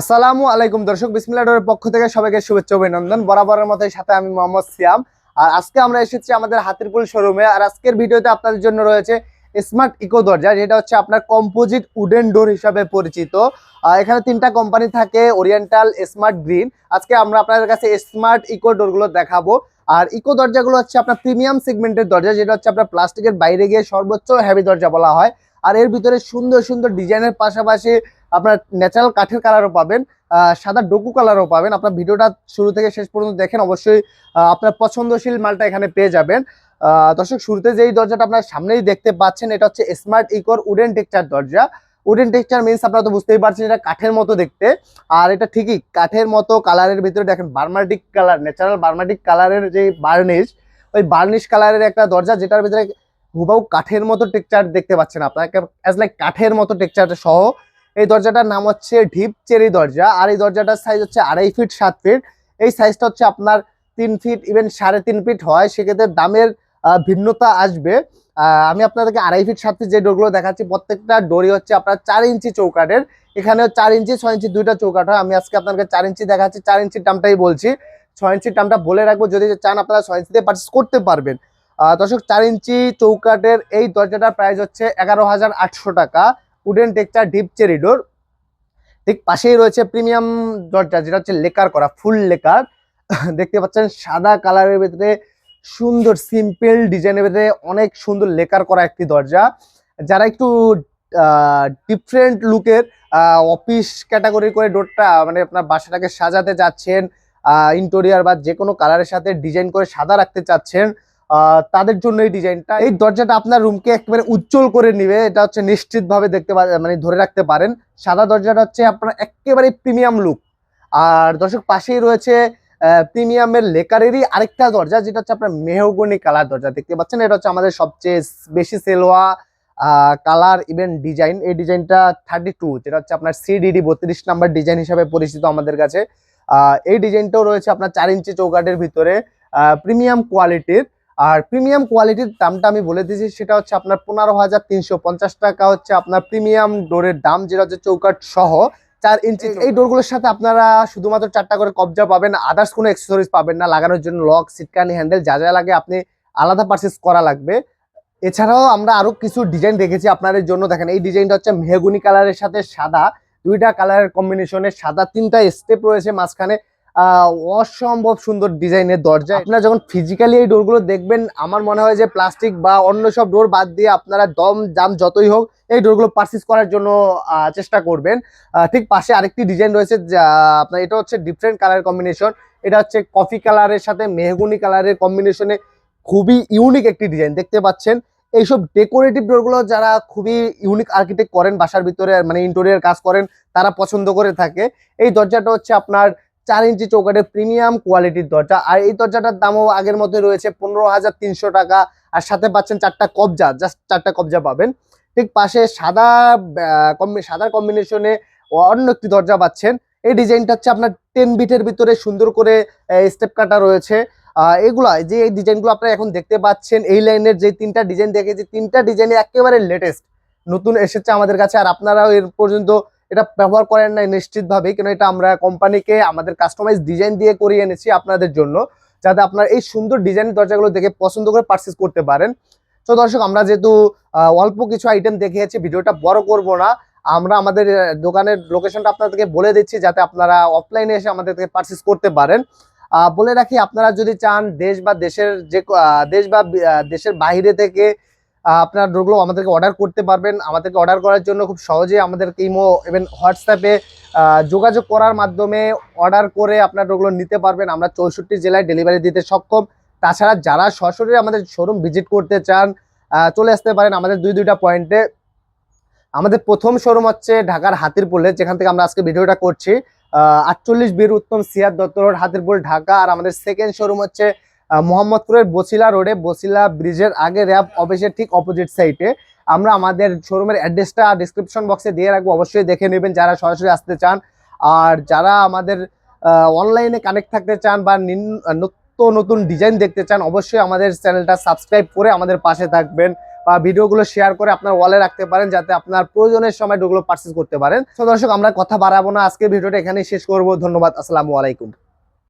আসসালামু আলাইকুম দর্শক বিসমিল্লাহর পক্ষ থেকে সবাইকে শুভেচ্ছা অভিনন্দন। বরাবরের মতোই সাথে আমি মোহাম্মদ সিয়াম। আর আজকে আমরা এসেছি আমাদের হাতিরপুল শোরুমে আর আজকের ভিডিওতে আপনাদের জন্য রয়েছে স্মার্ট ইকো দরজা, যেটা হচ্ছে আপনার কম্পোজিট উডেন ডোর হিসাবে পরিচিত। এখানে তিনটা কোম্পানি থাকে ওরিয়েন্টাল স্মার্ট গ্রিন আজকে আমরা আপনাদের কাছে স্মার্ট ইকো ডোরগুলো দেখাবো। আর ইকো দরজাগুলো হচ্ছে আপনার প্রিমিয়াম সেগমেন্টের দরজা, যেটা হচ্ছে আপনার প্লাস্টিকের বাইরে গিয়ে সর্বোচ্চ হেভি দরজা বলা হয়। আর এর ভিতরে সুন্দর সুন্দর ডিজাইনের পাশাপাশি আপনার ন্যাচারাল কাঠের কালারও পাবেন সাদা ডোকু কালারও পাবেন। আপনার ভিডিওটা শুরু থেকে শেষ পর্যন্ত দেখেন, অবশ্যই আপনার পছন্দশীল মালটা এখানে পেয়ে যাবেন। দর্শক, শুরুতে যেই দরজাটা আপনার সামনেই দেখতে পাচ্ছেন, এটা হচ্ছে স্মার্ট ইকোর উডেন টেক্সচার দরজা। উডেন টেক্সচার মিনস আপনারা তো বুঝতেই পারছেন, এটা কাঠের মতো দেখতে। আর এটা ঠিকই কাঠের মতো কালারের ভিতরে দেখেন বার্মাটিক কালার ন্যাচারাল বার্মাটিক কালারের যে বার্নিশ ওই বার্নিশ কালারের একটা দরজা, যেটার ভিতরে হুবাউ কাঠের মতো টেক্সচার দেখতে পাচ্ছেন আপনারা। অ্যাজ লাইক কাঠের মতো টেক্সচার সহ এই দরজাটার নাম হচ্ছে ঢিপ চেরি দরজা, আর এই দরজাটার সাইজ হচ্ছে আড়াই ফিট সাত ফিট এই সাইজটা হচ্ছে আপনার তিন ফিট ইভেন সাড়ে তিন ফিট হয়। সেক্ষেত্রে দামের ভিন্নতা আসবে। আমি আপনাদেরকে আড়াই ফিট সাত ফিট যে ডোরগুলো দেখাচ্ছি, প্রত্যেকটা ডোরই হচ্ছে আপনার চার ইঞ্চি চৌকাটের এখানেও চার ইঞ্চি, ছয় ইঞ্চি দুইটা চৌকাট হয়। আমি আজকে আপনাদেরকে চার ইঞ্চি দেখাচ্ছি, চার ইঞ্চির দামটাই বলছি। ছয় ইঞ্চির দামটা বলে রাখব, যদি চান আপনারা ছয় ইঞ্চিতে পারচেস করতে পারবেন। দর্শক, চার ইঞ্চি চৌকাটের এই দরজাটার প্রাইস হচ্ছে এগারো হাজার আটশো টাকা। Wooden texture deep cherry door. ঠিক পাশেই রয়েছে প্রিমিয়াম দরজা, যেটা হচ্ছে লেকার করা, ফুল লেকার। দেখতে পাচ্ছেন সাদা কালারের ভিতরে সুন্দর, সিম্পল ডিজাইনের ভিতরে অনেক সুন্দর লেকার করা একটি দরজা। যারা একটু ডিফারেন্ট লুকের অফিস ক্যাটাগরি করে ডোরটা মানে আপনার বাসাটাকে সাজাতে চাচ্ছেন ইন্টেরিয়ার বা যে কোনো কালারের সাথে ডিজাইন করে সাদা রাখতে চাচ্ছেন তাদের জন্য এই ডিজাইনটা। এই দরজাটা আপনার রুমকে একেবারে উজ্জ্বল করে নিবে। এটা হচ্ছে নিশ্চিতভাবে দেখতে মানে ধরে রাখতে পারেন। সাদা দরজাটা হচ্ছে আপনার একেবারে প্রিমিয়াম লুক আর দর্শক, পাশেই রয়েছে প্রিমিয়ামের লেকারেরই আরেকটা দরজা, যেটা হচ্ছে আপনার মেহগনি কালার দরজা। দেখতে পাচ্ছেন, এটা হচ্ছে আমাদের সবচেয়ে বেশি সেলোয়া কালার ইভেন ডিজাইন এই ডিজাইনটা থার্টি টু যেটা হচ্ছে আপনার সিডিডি বত্রিশ নাম্বার ডিজাইন হিসাবে পরিচিত আমাদের কাছে। এই ডিজাইনটাও রয়েছে আপনার চার ইঞ্চি চৌকাটের ভিতরে। প্রিমিয়াম কোয়ালিটির আর প্রিমিয়াম কোয়ালিটির দামটা আমি বলে দিয়েছি সেটা হচ্ছে আপনার পনেরো হাজার তিনশো পঞ্চাশ টাকা হচ্ছে আপনার প্রিমিয়াম ডোরের দাম যেটা হচ্ছে চৌকাট সহ। চার ইঞ্চি এই ডোরগুলোর সাথে আপনারা শুধুমাত্র চারটা করে কবজা পাবেন আদার্স কোনো এক্সেসরিজ পাবেন না লাগানোর জন্য লক সিটকানি হ্যান্ডেল যা যা লাগে আপনি আলাদা পারচেস করা লাগবে। এছাড়াও আমরা আরও কিছু ডিজাইন রেখেছি আপনাদের জন্য দেখেন এই ডিজাইনটা হচ্ছে মেহগুনি কালারের সাথে সাদা দুইটা কালারের কম্বিনেশনে সাদা তিনটা স্টেপ রয়েছে মাঝখানে। অসম্ভব সুন্দর ডিজাইনের দরজা। আপনারা যখন ফিজিক্যালি এই ডোরগুলো দেখবেন, আমার মনে হয় যে প্লাস্টিক বা অন্য সব ডোর বাদ দিয়ে আপনারা দম দাম যতই হোক, এই ডোরগুলো পারচেস করার জন্য চেষ্টা করবেন। ঠিক পাশে আরেকটি ডিজাইন রয়েছে আপনার, এটা হচ্ছে ডিফারেন্ট কালার কম্বিনেশন এটা হচ্ছে কফি কালারের সাথে মেহগুনি কালারের কম্বিনেশনে খুবই ইউনিক একটি ডিজাইন দেখতে পাচ্ছেন? এইসব ডেকোরেটিভ ডোরগুলো যারা খুবই ইউনিক আর্কিটেক্ট করেন, বাসার ভিতরে মানে ইন্টেরিয়ার কাজ করেন, তারা পছন্দ করে থাকে। এই দরজাটা হচ্ছে আপনার চার ইঞ্চি চৌকাটের প্রিমিয়াম কোয়ালিটির দরজা। আর এই দরজাটার দামও আগের মধ্যে রয়েছে পনেরো হাজার তিনশো টাকা। আর সাথে পাচ্ছেন চারটা কবজা, জাস্ট চারটা কবজা পাবেন। ঠিক পাশে সাদা সাদার কম্বিনেশনে অন্য একটি দরজা পাচ্ছেন। এই ডিজাইনটা হচ্ছে আপনার টেন বিটের ভিতরে সুন্দর করে স্টেপ কাটা রয়েছে। এগুলা যে এই ডিজাইনগুলো আপনারা এখন দেখতে পাচ্ছেন, এই লাইনের যে তিনটা ডিজাইন দেখেছি, তিনটা ডিজাইনে একেবারে লেটেস্ট নতুন এসেছে আমাদের কাছে, আর আপনারাও এর পর্যন্ত এটা ব্যবহার করেন নাই নিশ্চিতভাবেই, কেন এটা আমরা কোম্পানিকে আমাদের কাস্টমাইজ ডিজাইন দিয়ে করিয়ে এনেছি আপনাদের জন্য, যাতে আপনার এই সুন্দর ডিজাইন দরজাগুলো দেখে পছন্দ করে পারচেস করতে পারেন। তো দর্শক, আমরা যেহেতু অল্প কিছু আইটেম দেখিয়েছি, ভিডিওটা বড় করব না, আমরা আমাদের দোকানের লোকেশনটা আপনাদেরকে বলে দিচ্ছি, যাতে আপনারা অফলাইনে এসে আমাদের থেকে পারচেস করতে পারেন। বলে রাখি, আপনারা যদি চান দেশ বা দেশের যে দেশ বা দেশের বাইরে থেকে আপনার ড্রোগুলো আমাদেরকে অর্ডার করতে পারবেন। আমাদেরকে অর্ডার করার জন্য খুব সহজে আমাদেরকে ইমো ইভেন হোয়াটসঅ্যাপে যোগাযোগ করার মাধ্যমে অর্ডার করে আপনার ড্রোগুলো নিতে পারবেন। আমরা চৌষট্টি জেলায় ডেলিভারি দিতে সক্ষম। তাছাড়া যারা সরাসরি আমাদের শোরুম ভিজিট করতে চান চলে আসতে পারেন আমাদের দুই দুইটা পয়েন্টে আমাদের প্রথম শোরুম হচ্ছে ঢাকার হাতিরপুলে, যেখান থেকে আমরা আজকে ভিডিওটা করছি। আটচল্লিশ Bir Uttam C R Datta road, Hatirpul, Dhaka. আর আমাদের সেকেন্ড শোরুম হচ্ছে মোহাম্মদপুরের বসিলা রোডে, বসিলা ব্রিজের আগে র্যাব অফিসের ঠিক অপোজিট সাইডে আমরা আমাদের শোরুমের অ্যাড্রেসটা ডিসক্রিপশন বক্সে দিয়ে রাখব, অবশ্যই দেখে নেবেন যারা সরাসরি আসতে চান। আর যারা আমাদের অনলাইনে কানেক্ট থাকতে চান বা নিত্য নতুন ডিজাইন দেখতে চান, অবশ্যই আমাদের চ্যানেলটা সাবস্ক্রাইব করে আমাদের পাশে থাকবেন বা ভিডিওগুলো শেয়ার করে আপনার ওয়ালে রাখতে পারেন, যাতে আপনার প্রয়োজনের সময় ডোরগুলো পারচেস করতে পারেন। তো দর্শক, আমরা কথা বাড়াবো না। আজকের ভিডিওটা এখানেই শেষ করব। ধন্যবাদ। আসসালামু আলাইকুম।